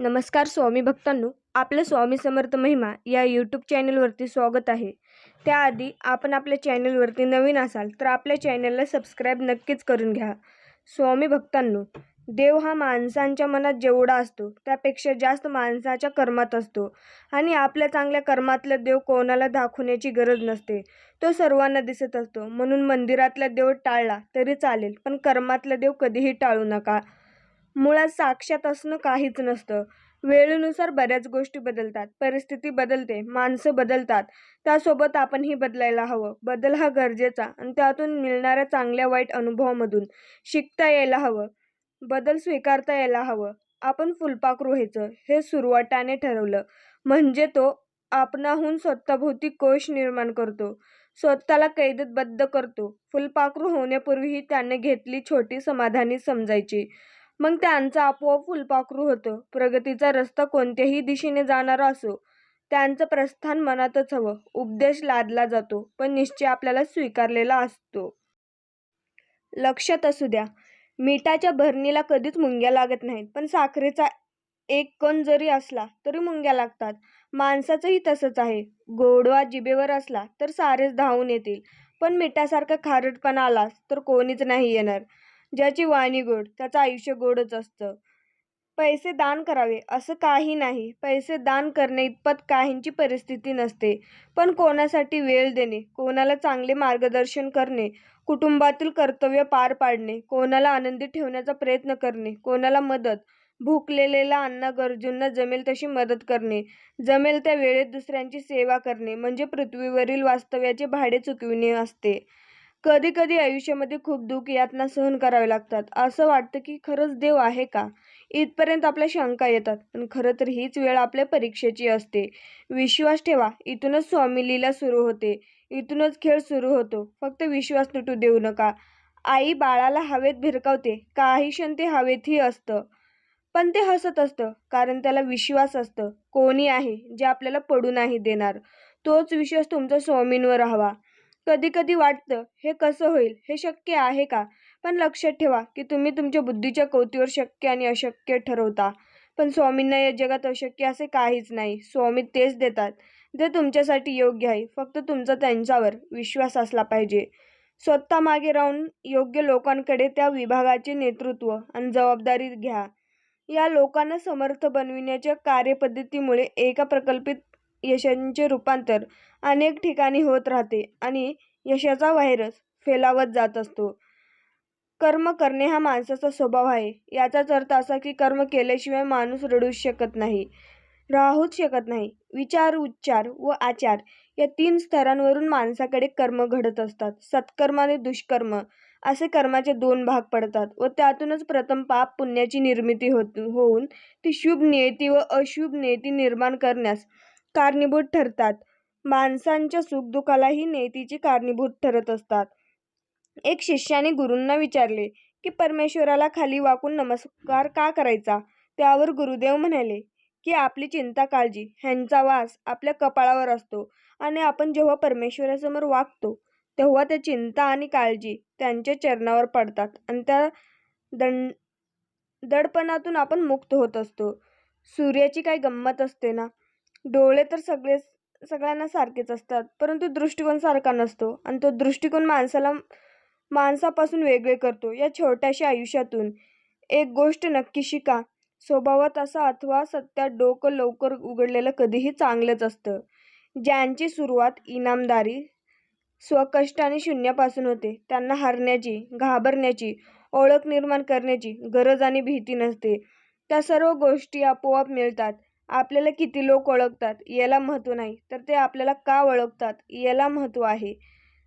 नमस्कार स्वामी भक्तांनो आपलं स्वामी समर्थ महिमा या यूट्यूब चॅनलवरती स्वागत आहे. त्याआधी आपण आपल्या चॅनलवरती नवीन असाल तर आपल्या चॅनलला सबस्क्राईब नक्कीच करून घ्या. स्वामी भक्तांनो देव हा माणसांच्या मनात जेवढा असतो त्यापेक्षा जास्त माणसाच्या कर्मात असतो. आणि आपल्या चांगल्या कर्मातला देव कोणाला दाखवण्याची गरज नसते. तो सर्वांना दिसत असतो. म्हणून मंदिरातला देव टाळला तरी चालेल पण कर्मातला देव कधीही टाळू नका. मुळात साक्षात असणं काहीच नसतं. वेळेनुसार बऱ्याच गोष्टी बदलतात. परिस्थिती बदलते. माणसं बदलतात. त्यासोबत आपणही बदलायला हवं. बदल हा गरजेचा आणि त्यातून मिळणाऱ्या चांगल्या वाईट अनुभवामधून शिकता यायला हवं. बदल स्वीकारता यायला हवं. आपण फुलपाखरू व्हायचं हे सुरुवाताने ठरवलं. म्हणजे तो आपणाहून स्वतःभोवती कोश निर्माण करतो. स्वतःला कैदेत बद्ध करतो. फुलपाखरू होण्यापूर्वीही त्याने घेतली छोटी समाधानी समजायची. मग त्यांचं आपोआप फुलपाखरू होतं. प्रगतीचा रस्ता कोणत्याही दिशेने जाणारा असो त्यांचं प्रस्थान मनातच हवं. उपदेश लादला जातो पण निश्चय आपल्याला स्वीकारलेला असतो. लक्षात असू द्या मिठाच्या भरणीला कधीच मुंग्या लागत नाहीत पण साखरेचा एक कण जरी असला तरी मुंग्या लागतात. माणसाचंही तसंच आहे. गोडवा जिभेवर असला तर सारेच धावून येतील. पण मिठासारखा खारटपणा आलास तर कोणीच नाही येणार. ज्याची वाणी गोड त्याचं आयुष्य गोडच असतं. पैसे दान करावे असं काही नाही. पैसे दान करणे इतपत काहींची परिस्थिती नसते. पण कोणासाठी वेळ देणे कोणाला चांगले मार्गदर्शन करणे कुटुंबातील कर्तव्य पार पाडणे कोणाला आनंदी ठेवण्याचा प्रयत्न करणे कोणाला मदत भुकलेलेला अन्न गरजूंना जमेल तशी मदत करणे जमेल त्या वेळेत दुसऱ्यांची सेवा करणे म्हणजे पृथ्वीवरील वास्तव्याचे भाडे चुकविणे असते. कधी कधी आयुष्यामध्ये खूप दुःख यातना सहन करावे लागतात. असं वाटतं की खरंच देव आहे का? इथपर्यंत आपल्या शंका येतात. पण खरं तर हीच वेळ आपल्या परीक्षेची असते. विश्वास ठेवा. इथूनच स्वामी लीला सुरू होते. इथूनच खेळ सुरू होतो. फक्त विश्वास तुटू देऊ नका. आई बाळाला हवेत भिरकावते. काही क्षण ते हवेतही असतं. पण ते हसत असतं. कारण त्याला विश्वास असतं. कोणी आहे जे आपल्याला पडू नाही देणार? तोच विश्वास तुमचा स्वामींवर हवा कधी कधी वाटतं हे कसं होईल हे शक्य आहे का? पण लक्षात ठेवा की तुम्ही तुमच्या बुद्धीच्या कवतीवर शक्य आणि अशक्य ठरवता. पण स्वामींना या जगात अशक्य असे काहीच नाही. स्वामी तेच देतात. जे तुमच्यासाठी योग्य आहे फक्त तुमचा त्यांच्यावर विश्वास असला पाहिजे. स्वतः मागे राहून योग्य लोकांकडे त्या विभागाचे नेतृत्व आणि जबाबदारी घ्या. या लोकांना समर्थ बनविण्याच्या कार्यपद्धतीमुळे एका प्रकल्पित यशांचे रूपांतर अनेक ठिकाणी होत राहते आणि यशाचा व्हायरस फैलावत जात असतो. कर्म करणे हा माणसाचा स्वभाव आहे. याचाच अर्थ असा की कर्म केल्याशिवाय माणूस रडूच शकत नाही राहूच शकत नाही. विचार उच्चार व आचार या तीन स्तरांवरून माणसाकडे कर्म घडत असतात. सत्कर्म आणि दुष्कर्म असे कर्माचे दोन भाग पडतात व त्यातूनच प्रथम पाप पुण्याची निर्मिती होत होऊन ती शुभ नियती व अशुभ नियती निर्माण करण्यास कारणीभूत ठरतात. माणसांच्या सुखदुःखालाही नेतीची कारणीभूत ठरत असतात. एक शिष्याने गुरूंना विचारले की परमेश्वराला खाली वाकून नमस्कार का करायचा? त्यावर गुरुदेव म्हणाले की आपली चिंता काळजी ह्यांचा वास आपल्या कपाळावर असतो आणि आपण जेव्हा परमेश्वरासमोर वागतो तेव्हा त्या चिंता आणि काळजी त्यांच्या चरणावर पडतात आणि त्या दंड दडपणातून आपण मुक्त होत असतो. सूर्याची काय गंमत असते ना? डोळे तर सगळे सगळ्यांना सारखेच असतात परंतु दृष्टिकोन सारखा नसतो आणि तो दृष्टिकोन माणसाला माणसापासून वेगळे करतो. या छोट्याशा आयुष्यातून एक गोष्ट नक्की शिका. स्वभावात असा अथवा सत्यात डोकं लवकर उघडलेलं कधीही चांगलंच असतं. ज्यांची सुरुवात इनामदारी स्वकष्ट आणि शून्यापासून होते त्यांना हरण्याची घाबरण्याची ओळख निर्माण करण्याची गरज आणि भीती नसते. त्या सर्व गोष्टी आपोआप मिळतात. आपल्याला किती लोक ओळखतात याला महत्त्व नाही. तर ते आपल्याला का ओळखतात याला महत्त्व आहे.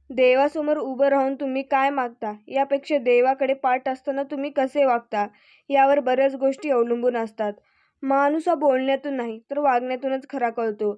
देवासमोर उभं राहून तुम्ही काय मागता? यापेक्षा देवाकडे पाठ असताना तुम्ही कसे वागता? यावर बऱ्याच गोष्टी अवलंबून असतात. माणूस हा बोलण्यातून नाही तर वागण्यातूनच खरा कळतो.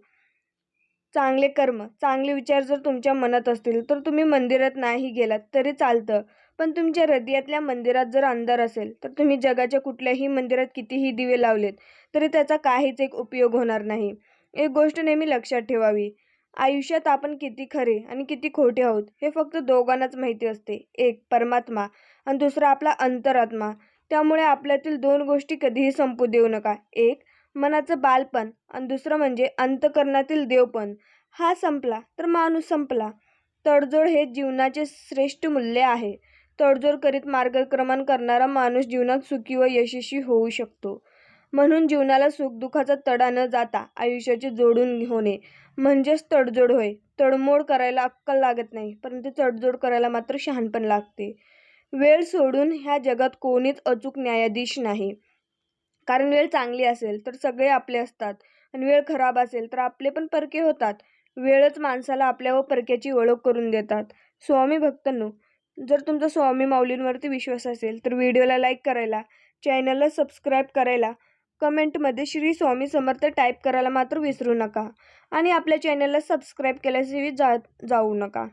चांगले कर्म चांगले विचार जर तुमच्या मनात असतील तर तुम्ही मंदिरात नाही गेलात तरी चालतं. पण तुमच्या हृदयातल्या मंदिरात जर अंधार असेल तर तुम्ही जगाच्या कुठल्याही मंदिरात कितीही दिवे लावलेत तरी त्याचा काहीच एक उपयोग होणार नाही. एक गोष्ट नेहमी लक्षात ठेवावी. आयुष्यात आपण किती खरे आणि किती खोटे आहोत हे फक्त दोघांनाच माहिती असते. एक परमात्मा आणि दुसरा आपला अंतरात्मा. त्यामुळे आपल्यातील दोन गोष्टी कधीही संपू देऊ नका. एक मनाचं बालपण आणि दुसरं म्हणजे अंतःकरणातील देवपण. हा संपला तर माणूस संपला. तडजोड हे जीवनाचे श्रेष्ठ मूल्य आहे. तडजोड करीत मार्गक्रमण करणारा माणूस जीवनात सुखी व यशस्वी होऊ शकतो. म्हणून जीवनाला सुखदुःखाचा तडा न जाता आयुष्याचे जोडून होणे म्हणजेच तडजोड होय. तडमोड करायला अक्कल लागत नाही परंतु तडजोड करायला मात्र शहाणपण लागते. वेळ सोडून ह्या जगात कोणीच अचूक न्यायाधीश नाही. कारण वेळ चांगली असेल तर सगळे आपले असतात आणि वेळ खराब असेल तर आपले पण परके होतात. वेळच माणसाला आपल्या व परक्याची ओळख करून देतात. स्वामी भक्तांनो जर तुमचा स्वामी माऊलींवरती विश्वास असेल तर व्हिडिओला लाईक करायला चॅनलला सबस्क्राईब करायला कमेंटमध्ये श्री स्वामी समर्थ टाईप करायला मात्र विसरू नका आणि आपल्या चॅनलला सबस्क्राईब केल्याशिवाय जा जाऊ नका.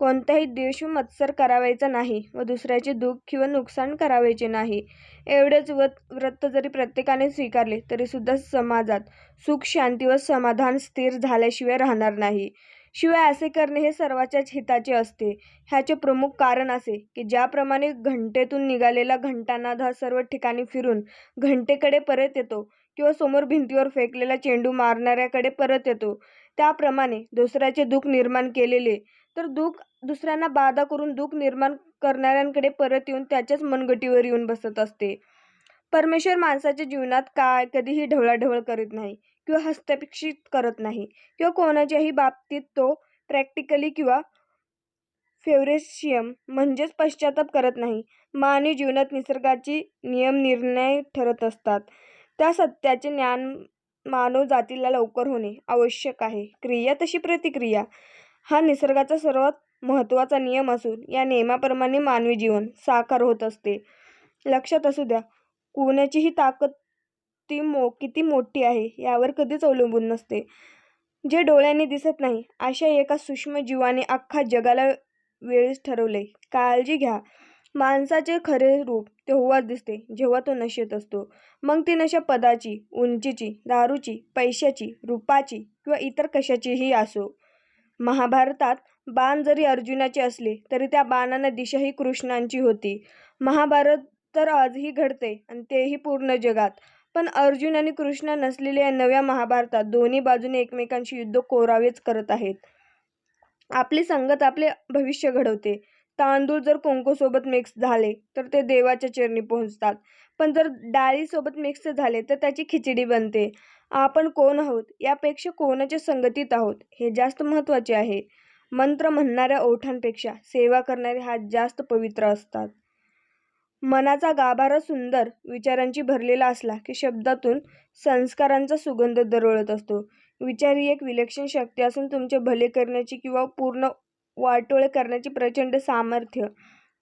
कोणताही देश मत्सर करावायचा नाही व दुसऱ्याचे दुःख किंवा नुकसान करावायचे नाही. एवढेच व्रत व्रत जरी प्रत्येकाने स्वीकारले तरीसुद्धा समाजात सुख शांती व समाधान स्थिर झाल्याशिवाय राहणार नाही. शिवाय असे करणे हे सर्वाच्याच हिताचे असते. ह्याचे प्रमुख कारण असे की ज्याप्रमाणे घंटेतून निघालेला घंटानाद हा सर्व ठिकाणी फिरून घंटेकडे परत येतो किंवा समोर भिंतीवर फेकलेला चेंडू मारणाऱ्याकडे परत येतो. त्याप्रमाणे दुसऱ्याचे दुःख निर्माण केलेले तर दुःख दुसऱ्यांना बाधा करून दुःख निर्माण करणाऱ्यांकडे परत येऊन त्याच्याच मनगटीवर येऊन बसत असते. परमेश्वर माणसाच्या जीवनात काय कधीही ढवळाढवळ करीत नाही. किंवा हस्तक्षेप करत नाही. किंवा कोणाच्याही बाबतीत तो प्रॅक्टिकली किंवा फेवरेशियम म्हणजेच पश्चाताप करत नाही. मानवी जीवनात निसर्गाची नियम निर्णय ठरत असतात. त्या सत्याचे ज्ञान मानव जातीला लवकर होणे आवश्यक आहे. क्रिया तशी प्रतिक्रिया. हा निसर्गाचा सर्वात महत्त्वाचा नियम असून या नियमाप्रमाणे मानवी जीवन साकार होत असते. लक्षात असू द्या कोणाचीही ताकद ती मो किती मोठी आहे यावर कधीच अवलंबून नसते. जे डोळ्यांनी दिसत नाही अशा एका सूक्ष्म जीवाने अख्खा जगाला वेळीच ठरवले. काळजी घ्या. माणसाचे खरे रूप तेव्हाच दिसते जेव्हा तो नशेत असतो. मग ती नशा पदाची उंचीची दारूची पैशाची रूपाची किंवा इतर कशाचीही असो. महाभारतात बाण जरी अर्जुनाचे असले तरी त्या बाणांना दिशाही कृष्णांची होती. महाभारत तर आजही घडते आणि तेही पूर्ण जगात. पण अर्जुन आणि कृष्ण नसलेल्या या नव्या महाभारतात दोन्ही बाजूने एकमेकांशी युद्ध कोरावेच करत आहेत. आपली संगत आपले भविष्य घडवते. तांदूळ जर कुंकूसोबत मिक्स झाले तर ते देवाच्या चरणी पोहोचतात. पण जर डाळीसोबत मिक्स झाले तर त्याची खिचडी बनते. आपण कोण आहोत? यापेक्षा कोणाच्या संगतीत आहोत? हे जास्त महत्त्वाचे आहे. मंत्र म्हणणाऱ्या ओठांपेक्षा सेवा करणारे हात जास्त पवित्र असतात. मनाचा गाभारा सुंदर विचारांची भरलेला असला की शब्दातून संस्कारांचा सुगंध दरवळत असतो. विचार ही एक विलक्षण शक्ती असून तुमचे भले करण्याची किंवा पूर्ण वाटोळे करण्याची प्रचंड सामर्थ्य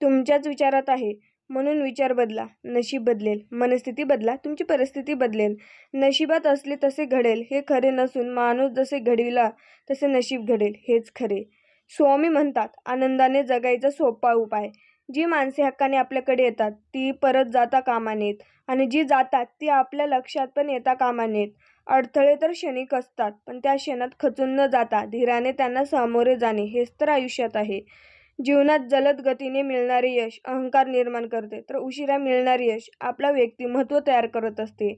तुमच्याच विचारात आहे. म्हणून विचार बदला नशीब बदलेल मनस्थिती बदला तुमची परिस्थिती बदलेल. नशिबात असले तसे घडेल हे खरे नसून माणूस जसे घडविला तसे नशीब घडेल हेच खरे. स्वामी म्हणतात आनंदाने जगायचा सोपा उपाय. जी माणसे हक्काने आपल्याकडे येतात ती परत जाता कामा नयेत. आणि जी जातात ती आपल्या लक्षात पण येता कामा नयेत. अडथळे तर क्षणिक असतात पण त्या क्षणात खचून न जाता धीराने त्यांना सामोरे जाणे हेच तर आयुष्यात आहे. जीवनात जलद गतीने मिळणारे यश अहंकार निर्माण करते तर उशिरा मिळणारे यश आपला व्यक्तिमत्व तयार करत असते.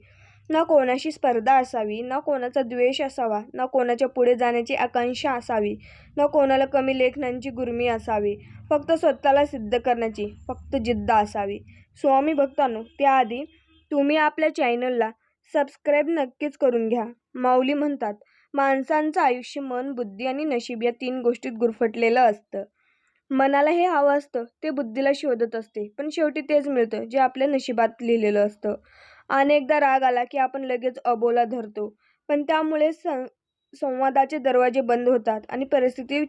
ना कोणाशी स्पर्धा असावी ना कोणाचा द्वेष असावा ना कोणाच्या पुढे जाण्याची आकांक्षा असावी ना कोणाला कमी लेखनांची गुरमी असावी फक्त स्वतःला सिद्ध करण्याची फक्त जिद्द असावी. स्वामी भक्तांनो त्याआधी तुम्ही आपल्या चॅनलला सबस्क्राईब नक्कीच करून घ्या. माऊली म्हणतात माणसांचं आयुष्य मन बुद्धी आणि नशीब या तीन गोष्टीत गुरफटलेलं असतं. मनाला हे हवं असतं ते बुद्धीला शोधत असते पण शेवटी तेच मिळतं जे आपल्या नशिबात लिहिलेलं असतं. अनेकदा राग आला की आपण लगेच अबोला धरतो. पण त्यामुळे सं संवादाचे दरवाजे बंद होतात आणि परिस्थिती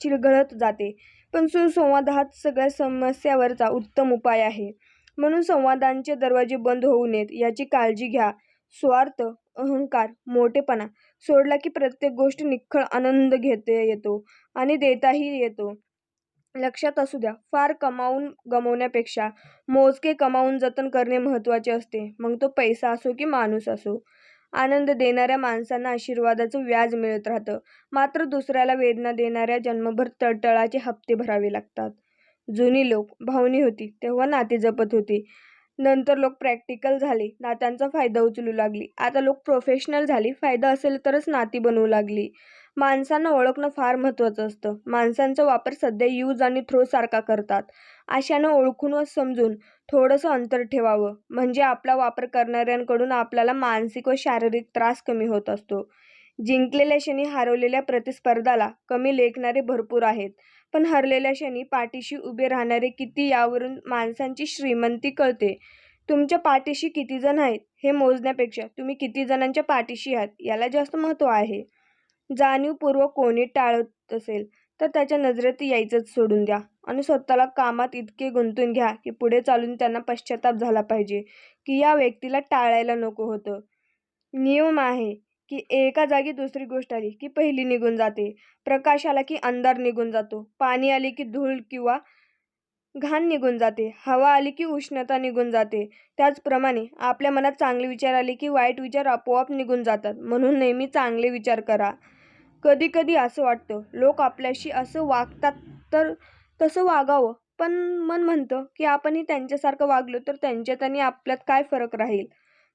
चिरघळत जाते. पण सुसंवाद हाच सगळ्या समस्यावरचा उत्तम उपाय आहे. म्हणून संवादांचे दरवाजे बंद होऊ नयेत याची काळजी घ्या. स्वार्थ अहंकार मोठेपणा सोडला की प्रत्येक गोष्ट निखळ आनंद घेता येतो आणि देताही येतो. लक्षात असू द्या फार कमावून गमवण्यापेक्षा मोजके कमावून जतन करणे महत्त्वाचे असते. मग तो पैसा असो की माणूस असो. आनंद देणाऱ्या माणसांना आशीर्वादाचं व्याज मिळत राहतं. मात्र दुसऱ्याला वेदना देणाऱ्या जन्मभर तळतळाचे हप्ते भरावे लागतात. जुनी लोक भावनी होती तेव्हा नाती जपत होती. नंतर लोक प्रॅक्टिकल झाले नात्यांचा फायदा उचलू लागली. आता लोक प्रोफेशनल झाली फायदा असेल तरच नाती बनवू लागली. माणसांना ओळखणं फार महत्त्वाचं असतं. माणसांचा वापर सध्या यूज आणि थ्रो सारखा करतात. अशानं ओळखून व समजून थोडंसं अंतर ठेवावं. म्हणजे आपला वापर करणाऱ्यांकडून आपल्याला मानसिक व शारीरिक त्रास कमी होत असतो. जिंकलेल्या क्षणी हरवलेल्या प्रतिस्पर्धाला कमी लेखणारे भरपूर आहेत. पण हरलेल्या क्षणी पाठीशी उभे राहणारे किती यावरून माणसांची श्रीमंती कळते. तुमच्या पाठीशी किती जण आहेत हे मोजण्यापेक्षा तुम्ही किती जणांच्या पाठीशी आहात याला जास्त महत्त्व आहे. जाणीवपूर्वक कोणी टाळत असेल तर त्याच्या नजरेत यायचंच सोडून द्या. आणि स्वतःला कामात इतके गुंतून घ्या की पुढे चालून त्यांना पश्चाताप झाला पाहिजे की या व्यक्तीला टाळायला नको होतं. नियम आहे की एका जागी दुसरी गोष्ट आली की पहिली निघून जाते. प्रकाश आला की अंधार निघून जातो. पाणी आले की धूळ किंवा घाण निघून जाते. हवा आली की उष्णता निघून जाते. त्याचप्रमाणे आपल्या मनात चांगले विचार आले की वाईट विचार आपोआप निघून जातात. म्हणून नेहमी चांगले विचार करा. कधी कधी असं वाटतं लोक आपल्याशी असं वागतात तर तसं वागावं. पण मन म्हणतं की आपणही त्यांच्यासारखं वागलो तर त्यांच्यात आणि आपल्यात काय फरक राहील?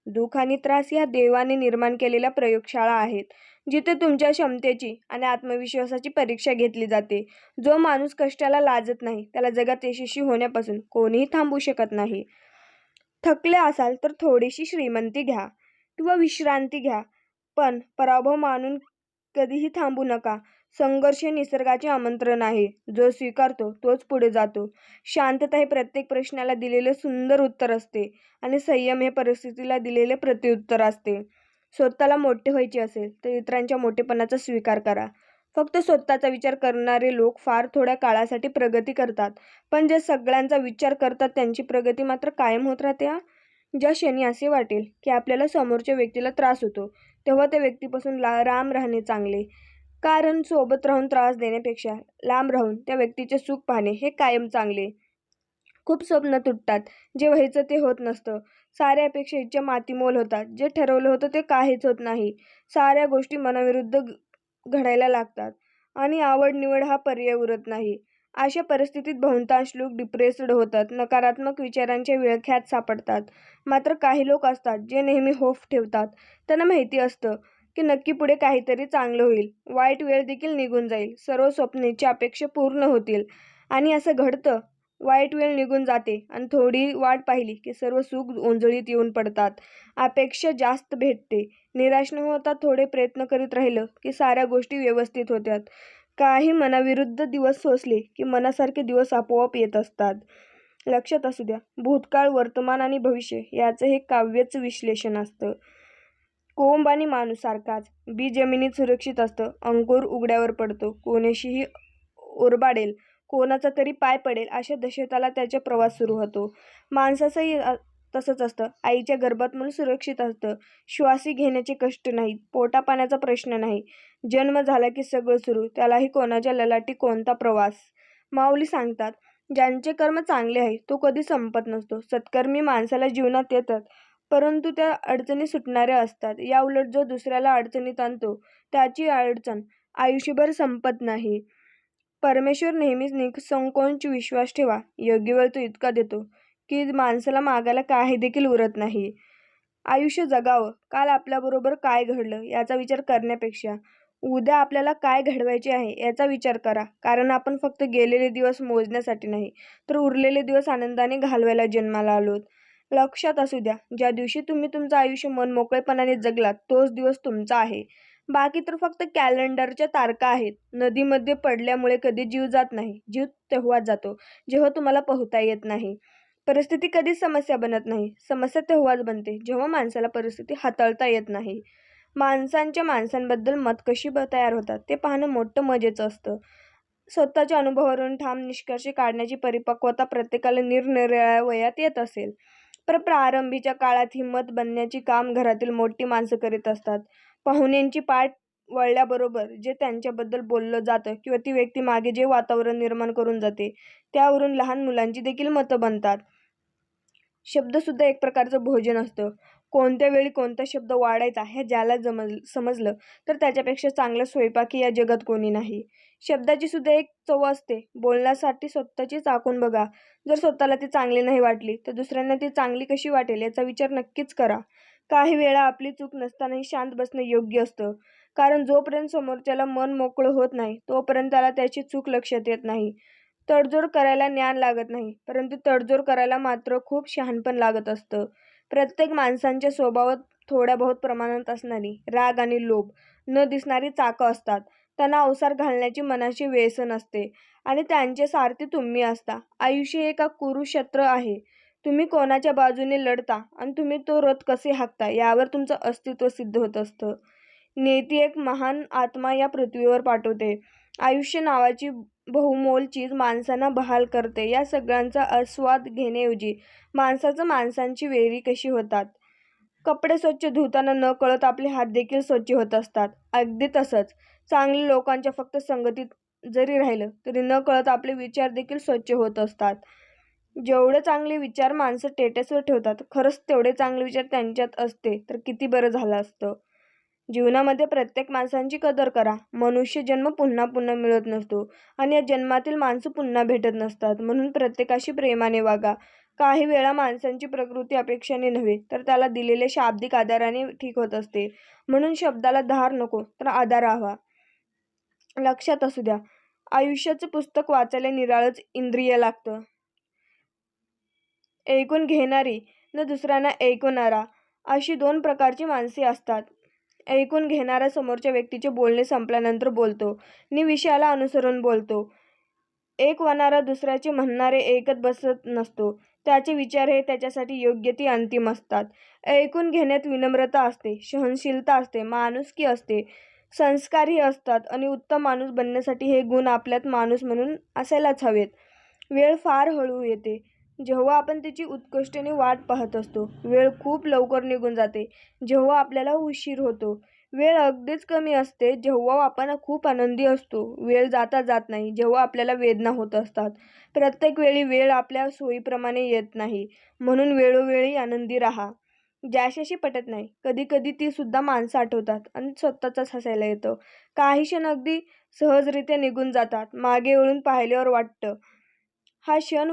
दुःख आणि त्रास या देवाने निर्माण केलेल्या प्रयोगशाळा आहेत जिथे तुमच्या क्षमतेची आणि आत्मविश्वासाची परीक्षा घेतली जाते. जो माणूस कष्टाला लाजत नाही त्याला जगात यशस्वी होण्यापासून कोणीही थांबू शकत नाही. थकले असाल तर थोडीशी श्रीमंती घ्या किंवा विश्रांती घ्या पण पराभव मानून कधीही थांबू नका. संघर्ष निसर्गाचे आमंत्रण आहे. जो स्वीकारतो तोच पुढे जातो. शांतता हे प्रत्येक प्रश्नाला दिलेले सुंदर उत्तर असते आणि संयम हे परिस्थितीला दिलेले प्रत्युत्तर असते. स्वतःला मोठे व्हायचे असेल तर इतरांच्या मोठेपणाचा स्वीकार करा. फक्त स्वतःचा विचार करणारे लोक फार थोड्या काळासाठी प्रगती करतात पण जे सगळ्यांचा विचार करतात त्यांची प्रगती मात्र कायम होत राहते ज्या क्षणी असे वाटेल की आपल्याला समोरच्या व्यक्तीला त्रास होतो तेव्हा त्या व्यक्तीपासून ला राम राहणे चांगले. कारण सोबत राहून त्रास देण्यापेक्षा लांब राहून त्या व्यक्तीचे सुख पाहणे हे कायम चांगले. खूप स्वप्न तुटतात. जे व्हायचं ते होत नसतं. साऱ्या अपेक्षा इच्छा मातीमोल होतात. जे ठरवलं होतं ते काहीच होत नाही. साऱ्या गोष्टी मनाविरुद्ध घडायला लागतात. आणि आवड निवड हा पर्याय उरत नाही. अशा परिस्थितीत बहुतांश लोक डिप्रेस्ड होतात. नकारात्मक विचारांच्या विळख्यात सापडतात. मात्र काही लोक असतात जे नेहमी होफ ठेवतात. त्यांना माहिती असतं. की नक्की पुढे काहीतरी चांगलं होईल. वाईट वेळ देखील निघून जाईल. सर्व स्वप्नेची अपेक्षा पूर्ण होतील. आणि असं घडतं. वाईट वेळ निघून जाते. आणि थोडी वाट पाहिली की सर्व सुख ओंजळीत येऊन पडतात. अपेक्षा जास्त भेटते. निराश न होता थोडे प्रयत्न करीत राहिलं की साऱ्या गोष्टी व्यवस्थित होत्यात. काही मनाविरुद्ध दिवस सोसले की मनासारखे दिवस आपोआप येत असतात. लक्षात असू द्या. भूतकाळ वर्तमान आणि भविष्य याचं हे काव्यच विश्लेषण असतं. कोंब आणि माणूस सारखाच. बी जमिनीत सुरक्षित असतं. अंकुर उघड्यावर पडतो. कोणाशीही ओरबाडेल. कोणाचा तरी पाय पडेल अशा दशेताला त्याचा प्रवास सुरू होतो. माणसाचंही तसंच असतं. आईच्या गर्भात म्हणून सुरक्षित असतं. श्वासी घेण्याचे कष्ट नाहीत. पोटापाण्याचा प्रश्न नाही. जन्म झाला की सगळं सुरू. त्यालाही कोणाच्या ललाटी कोणता प्रवास? माऊली सांगतात ज्यांचे कर्म चांगले आहे तो कधी संपत नसतो. सत्कर्मी माणसाला जीवनात येतात. परंतु त्या अडचणी सुटणाऱ्या असतात. याउलट जो दुसऱ्याला अडचणीत आणतो त्याची अडचण आयुष्यभर संपत नाही. परमेश्वर नेहमीच निसंकोच विश्वास ठेवा. योग्य वेळ तो इतका देतो की माणसाला मागायला काही देखील उरत नाही. आयुष्य जगावं. काल आपल्याबरोबर काय घडलं याचा विचार करण्यापेक्षा. उद्या आपल्याला काय घडवायचे आहे याचा विचार करा. कारण आपण फक्त गेलेले दिवस मोजण्यासाठी नाही तर उरलेले दिवस आनंदाने घालवायला जन्माला आलोत. लक्षात असू द्या. ज्या दिवशी तुम्ही तुमचं आयुष्य मन मोकळेपणाने जगलात तोच दिवस तुमचा आहे. बाकी तर फक्त कॅलेंडरच्या तारका आहेत. नदीमध्ये पडल्यामुळे कधी जीव जात नाही जीव तेव्हा जातो. जेव्हा तुम्हाला पोहता येत नाही. परिस्थिती कधीच समस्या बनत नाही. समस्या तेव्हाच बनते जेव्हा माणसाला परिस्थिती हाताळता येत नाही. माणसांच्या माणसांबद्दल मत कशी तयार होतात ते पाहणं मोठं मजेचं असतं. स्वतःच्या अनुभवावरून ठाम निष्कर्ष काढण्याची परिपक्वता प्रत्येकाला निरनिराळ्या वयात येत असेल. प्रारंभीच्या काळात हिंमत बनण्याची काम घरातील मोठी माणसं करीत असतात. पाहुण्यांची पाठ वळल्याबरोबर जे त्यांच्याबद्दल बोललं जातं किंवा ती व्यक्ती मागे जे वातावरण निर्माण करून जाते त्यावरून लहान मुलांची देखील मतं बनतात. शब्दसुद्धा एक प्रकारचं भोजन असतं. कोणत्या वेळी कोणता शब्द वाढायचा हे ज्याला जमल समजलं तर त्याच्यापेक्षा चांगला स्वयंपाकी या जगात कोणी नाही. शब्दाची सुद्धा एक चव असते. बोलण्यासाठी स्वतःची चाकून बघा. जर स्वतःला ती चांगली नाही वाटली तर दुसऱ्यांना ती चांगली कशी वाटेल याचा विचार नक्कीच करा. काही वेळा आपली चूक नसतानाही शांत बसणं योग्य असतं. कारण जोपर्यंत समोरच्याला मन मोकळं होत नाही तोपर्यंत त्याला त्याची चूक लक्षात येत नाही. तडजोड करायला ज्ञान लागत नाही परंतु तडजोड करायला मात्र खूप शहाणपण लागत असतं. प्रत्येक माणसांच्या स्वभावात थोड्या बहुत प्रमाणात असणारी राग आणि लोभ न दिसणारी चाकं असतात. त्यांना अवसार घालण्याची मनाची व्यसन असते. आणि त्यांचे सारथी तुम्ही असता. आयुष्य हे एका कुरुक्षेत्र आहे. तुम्ही कोणाच्या बाजूने लढता आणि तुम्ही तो रथ कसे हाकता यावर तुमचं अस्तित्व सिद्ध होत असतं. नेती एक महान आत्मा या पृथ्वीवर पाठवते. आयुष्य नावाची बहुमोल चीज माणसांना बहाल करते. या सगळ्यांचा आस्वाद घेण्याऐवजी माणसाचं माणसांची वेरी कशी होतात? कपडे स्वच्छ धुताना न कळत आपले हात देखील स्वच्छ होत असतात. अगदी तसंच. चांगल्या लोकांच्या फक्त संगतीत जरी राहिलं तरी न कळत आपले विचार देखील स्वच्छ होत असतात. जेवढे चांगले विचार माणसं टेटेसवर ठेवतात खरंच तेवढे चांगले विचार त्यांच्यात असते. तर किती बरं झालं असतं. जीवनामध्ये प्रत्येक माणसांची कदर करा. मनुष्य जन्म पुन्हा पुन्हा मिळत नसतो आणि या जन्मातील माणसं पुन्हा भेटत नसतात. म्हणून प्रत्येकाशी प्रेमाने वागा. काही वेळा माणसांची प्रकृती अपेक्षाने नव्हे तर त्याला दिलेल्या शाब्दिक आधाराने ठीक होत असते. म्हणून शब्दाला धार नको तर आधार हवा लक्षात असू द्या आयुष्याचं पुस्तक वाचायला निराळच इंद्रिय लागतं. ऐकून घेणारी न दुसऱ्यांना ऐकवणारा अशी दोन प्रकारची माणसे असतात. ऐकून घेणारा समोरच्या व्यक्तीचे बोलणे संपल्यानंतर बोलतो. नि विषयाला अनुसरून बोलतो. एक वनारा दुसऱ्याचे म्हणणारे ऐकत बसत नसतो. त्याचे विचार हे त्याच्यासाठी योग्य ती अंतिम असतात. ऐकून घेण्यात विनम्रता असते सहनशीलता असते माणुसकी असते. संस्कारही असतात आणि उत्तम माणूस बनण्यासाठी हे गुण आपल्यात माणूस म्हणून असायलाच हवेत. वेळ फार हळू येते. जेव्हा आपण त्याची उत्कृष्टेने वाट पाहत असतो वेळ खूप लवकर निघून जाते जेव्हा आपल्याला उशीर होतो. वेळ अगदीच कमी असते जेव्हा आपण खूप आनंदी असतो. वेळ जाता जात नाही जेव्हा आपल्याला वेदना होत असतात. प्रत्येक वेळी वेळ आपल्या सोयीप्रमाणे येत नाही. म्हणून वेळोवेळी आनंदी राहा. ज्याशाशी पटत नाही. कधी कधी ती सुद्धा माणसं आठवतात आणि स्वतःचाच हसायला येतं. काही क्षण अगदी सहजरित्या निघून जातात. मागे वळून पाहिल्यावर वाटतं हा क्षण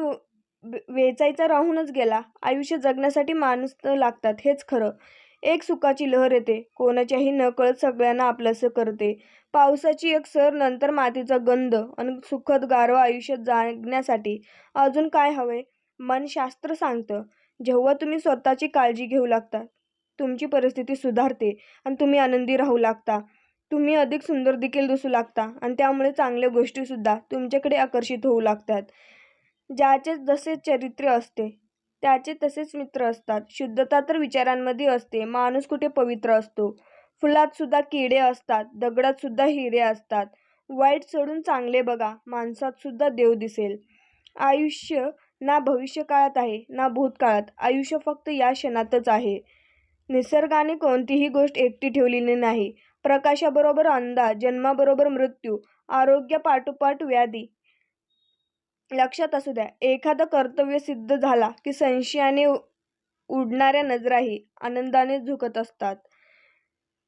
वेचायचा राहूनच गेला. आयुष्य जगण्यासाठी माणूस लागतात हेच खरं. एक सुखाची लहर येते. कोणाच्याही नकळत सगळ्यांना आपलंसं करते. पावसाची एक सर नंतर मातीचा गंध आणि सुखद गारवा आयुष्यात जागण्यासाठी. अजून काय हवे मनशास्त्र सांगतं. जेव्हा तुम्ही स्वतःची काळजी घेऊ लागता तुमची परिस्थिती सुधारते आणि तुम्ही आनंदी राहू लागता. तुम्ही अधिक सुंदर देखील दिसू लागता आणि त्यामुळे चांगल्या गोष्टीसुद्धा तुमच्याकडे आकर्षित होऊ लागतात. ज्याचे जसे चरित्र असते त्याचे तसेच मित्र असतात. शुद्धता तर विचारांमध्ये असते. माणूस कुठे पवित्र असतो? फुलात सुद्धा किडे असतात. दगडात सुद्धा हिरे असतात. वाईट सोडून चांगले बघा. माणसात सुद्धा देव दिसेल. आयुष्य ना भविष्यकाळात आहे ना भूतकाळात. आयुष्य फक्त या क्षणातच आहे. निसर्गाने कोणतीही गोष्ट एकटी ठेवलेली नाही. प्रकाशाबरोबर अंदा जन्माबरोबर मृत्यू आरोग्य पाठोपाठ व्याधी लक्षात असू द्या एखादं कर्तव्य सिद्ध झाला की संशयाने उडणाऱ्या नजराही आनंदाने झुकत असतात.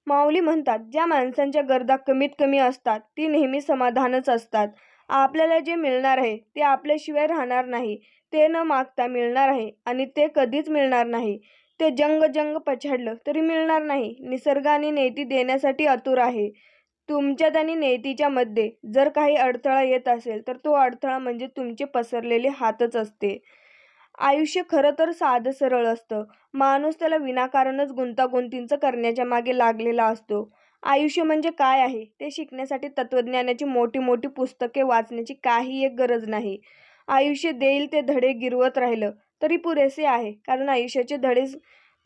माऊली म्हणतात ज्या माणसांच्या गरजा कमीत कमी असतात ती नेहमी समाधानच असतात. आपल्याला जे मिळणार आहे ते आपल्याशिवाय राहणार नाही. ते न मागता मिळणार आहे आणि ते कधीच मिळणार नाही. ते जंग जंग पछाडलं तरी मिळणार नाही. निसर्गाने नेती देण्यासाठी आतुर आहे. तुमच्यात आणि नेतीच्या मध्ये जर काही अडथळा येत असेल तर तो अडथळा म्हणजे तुमचे पसरलेले हातच असते. आयुष्य खरं तर साधं सरळ असतं. माणूस त्याला विनाकारणच गुंतागुंतींचं करण्याच्या मागे लागलेला असतो. आयुष्य म्हणजे काय आहे? ते शिकण्यासाठी तत्त्वज्ञानाची मोठी मोठी पुस्तके वाचण्याची काही एक गरज नाही. आयुष्य देईल ते धडे गिरवत राहिलं तरी पुरेसे आहे कारण आयुष्याचे धडे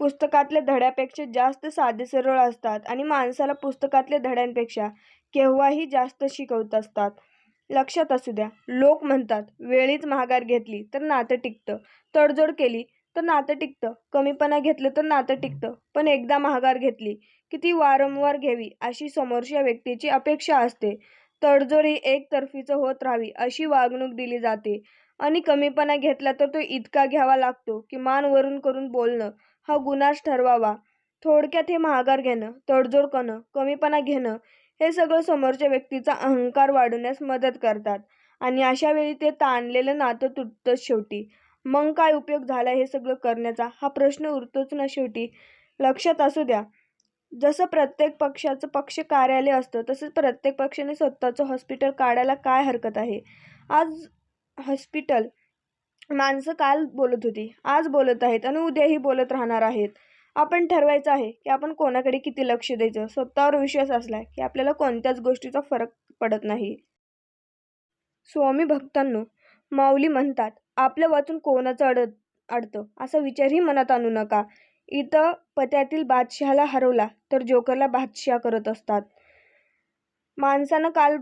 पुस्तकातल्या धड्यापेक्षा जास्त साधे सरळ असतात आणि माणसाला पुस्तकातल्या धड्यांपेक्षा केव्हाही जास्त शिकवत असतात. लक्षात असू द्या लोक म्हणतात वेळीच महागार घेतली तर नातं टिकतं. तडजोड केली तर नातं टिकतं. कमीपणा घेतलं तर नातं टिकतं. पण एकदा महागार घेतली की ती वारंवार घ्यावी अशी समोरच्या व्यक्तीची अपेक्षा असते. तडजोड ही एकतर्फीचं होत राहावी अशी वागणूक दिली जाते. आणि कमीपणा घेतला तर तो इतका घ्यावा लागतो की मान वरून करून बोलणं हा गुन्हाच ठरवावा. थोडक्यात हे महागार घेणं तडजोड करणं कमीपणा घेणं हे सगळं समोरच्या व्यक्तीचा अहंकार वाढवण्यास मदत करतात. आणि अशा वेळी ते ताणलेलं नातं तुटतंच शेवटी. मग काय उपयोग झाला हे सगळं करण्याचा? हा प्रश्न उरतोच ना शेवटी. लक्षात असू द्या. जसं प्रत्येक पक्षाचं पक्ष कार्यालय असतं तसंच प्रत्येक पक्षाने स्वतःचं हॉस्पिटल काढायला काय हरकत आहे? आज हॉस्पिटल माणसं काल बोलत होती. आज बोलत आहेत आणि उद्याही बोलत राहणार आहेत. आपण ठरवायचं आहे की आपण कोणाकडे किती लक्ष द्यायचं? स्वतःवर विश्वास असला की आपल्याला कोणत्याच गोष्टीचा फरक पडत नाही. स्वामी भक्तांनो माऊली म्हणतात आपल्या वाचून कोणाचं अडत अडतं? असा विचारही मनात आणू नका. इथं पत्यातील बादशहाला हरवला तर जोकरला बादशाह करत असतात. माणसानं काल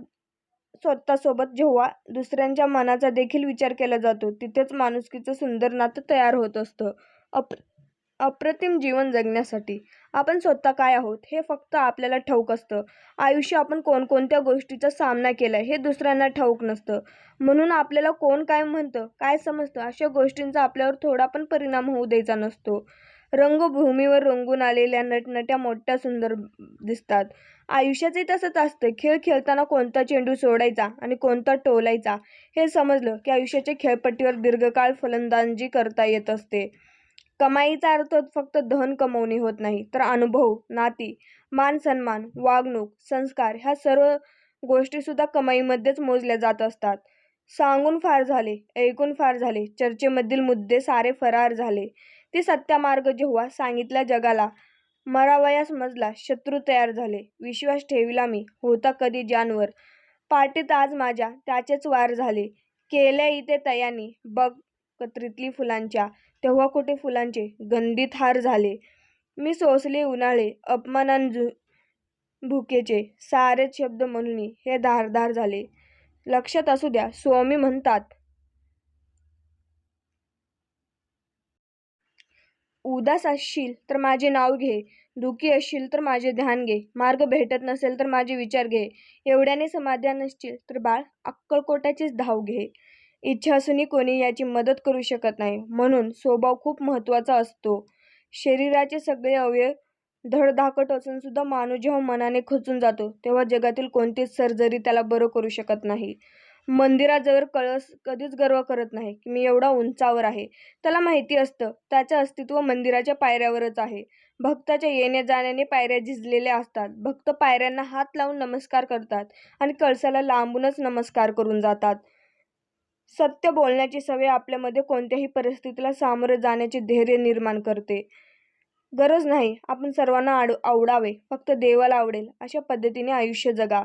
स्वतःसोबत जेव्हा दुसऱ्यांच्या मनाचा देखील विचार केला जातो तिथेच माणुसकीचं सुंदर नातं तयार होत असतं. अप अप्रतिम जीवन जगण्यासाठी आपण स्वतः काय आहोत हे फक्त आपल्याला ठाऊक असतं. आयुष्य आपण कोणकोणत्या गोष्टीचा सामना केला आहे हे दुसऱ्यांना ठाऊक नसतं. म्हणून आपल्याला कोण काय म्हणतं काय समजतं अशा गोष्टींचा आपल्यावर थोडा पण परिणाम होऊ द्यायचा नसतो. रंगभूमीवर रंगून आलेल्या नटनट्या मोठ्या सुंदर दिसतात. आयुष्याचे तसंच असतं. खेळ खेळताना कोणता चेंडू सोडायचा आणि कोणता टोलायचा हे समजलं की आयुष्याच्या खेळपट्टीवर दीर्घकाळ फलंदाजी करता येत असते. कमाईचा अर्थ फक्त धन कमवणे होत नाही तर अनुभव नाती मान सन्मान वागणूक संस्कार ह्या सर्व गोष्टीसुद्धा कमाईमध्येच मोजल्या जात असतात. सांगून फार झाले ऐकून फार झाले चर्चेमधील मुद्दे सारे फरार झाले. ती सत्यामार्ग जेव्हा सांगितल्या जगाला मरावयास मजला शत्रू तयार झाले. विश्वास ठेविला मी. होता कधी जानवर पाटीत आज माझ्या त्याचेच वार झाले. केल्या इथे तयानी. बघ कत्रीतली फुलांच्या. तेव्हा कुठे फुलांचे गंदीत हार झाले. मी सोसले उन्हाळे अपमानान झु भुकेचे. सारेच शब्द म्हणून हे धारधार झाले. लक्षात असू द्या स्वामी म्हणतात उदास असशील तर माझे नाव घे. दुःखी असशील तर माझे ध्यान घे. मार्ग भेटत नसेल तर माझे विचार घे. एवढ्याने समाधान नसशील तर बाळ अक्कलकोटाचीच धाव घे. इच्छा असूनही कोणी याची मदत करू शकत नाही. म्हणून स्वभाव खूप महत्त्वाचा असतो. शरीराचे सगळे अवयव धडधाकट असून सुद्धा माणूस जेव्हा मनाने खचून जातो तेव्हा जगातील कोणतीच सर्जरी त्याला बरं करू शकत नाही. मंदिराजवळ कळस कधीच गर्व करत नाही की मी एवढा उंचावर आहे. त्याला माहिती असतं त्याचं अस्तित्व मंदिराच्या पायऱ्यावरच आहे. भक्ताच्या येण्या जाण्याने पायऱ्या झिजलेल्या असतात. भक्त पायऱ्यांना हात लावून नमस्कार करतात आणि कळसाला लांबूनच नमस्कार करून जातात. सत्य बोलण्याची सवय आपल्यामध्ये कोणत्याही परिस्थितीला सामोरे जाण्याचे धैर्य निर्माण करते. गरज नाही आपण सर्वांना आड आवडावे फक्त देवाला आवडेल अशा पद्धतीने आयुष्य जगा.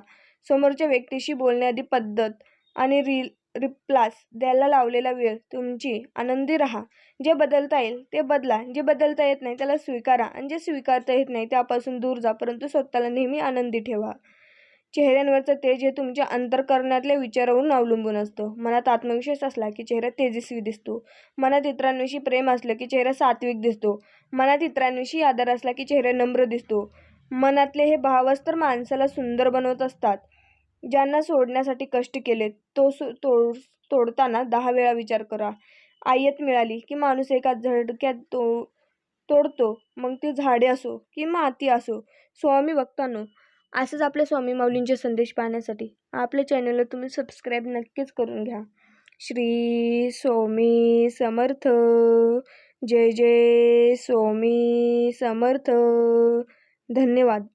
समोरच्या व्यक्तीशी बोलण्याआधी पद्धत आणि रि रिप्लास द्यायला लावलेला वेळ तुमची आनंदी राहा. जे बदलता येईल ते बदला. जे बदलता येत नाही त्याला स्वीकारा. आणि जे स्वीकारता येत नाही त्यापासून दूर जा. परंतु स्वतःला नेहमी आनंदी ठेवा. चेहऱ्यांवरचं तेज हे तुमच्या अंतरकरणातल्या विचारावरून अवलंबून असतं. मनात आत्मविश्वास असला की चेहरा तेजस्वी दिसतो. मनात इतरांविषयी प्रेम असलं की चेहरा सात्विक दिसतो. मनात इतरांविषयी आदर असला की चेहरा नम्र दिसतो. मनातले हे भावच तर माणसाला सुंदर बनवत असतात. ज्यांना सोडण्यासाठी कष्ट केले तो सो तोड तोडताना दहा वेळा विचार करा. आयत मिळाली की माणूस एका झडक्यात तो तोडतो मग ती झाडे असो की माती असो. स्वामी भक्तांनो असंच आपल्या स्वामी माऊलींचे संदेश पाहण्यासाठी आपल्या चॅनलला तुम्ही सबस्क्राईब नक्कीच करून घ्या. श्री स्वामी समर्थ. जय जय स्वामी समर्थ. धन्यवाद.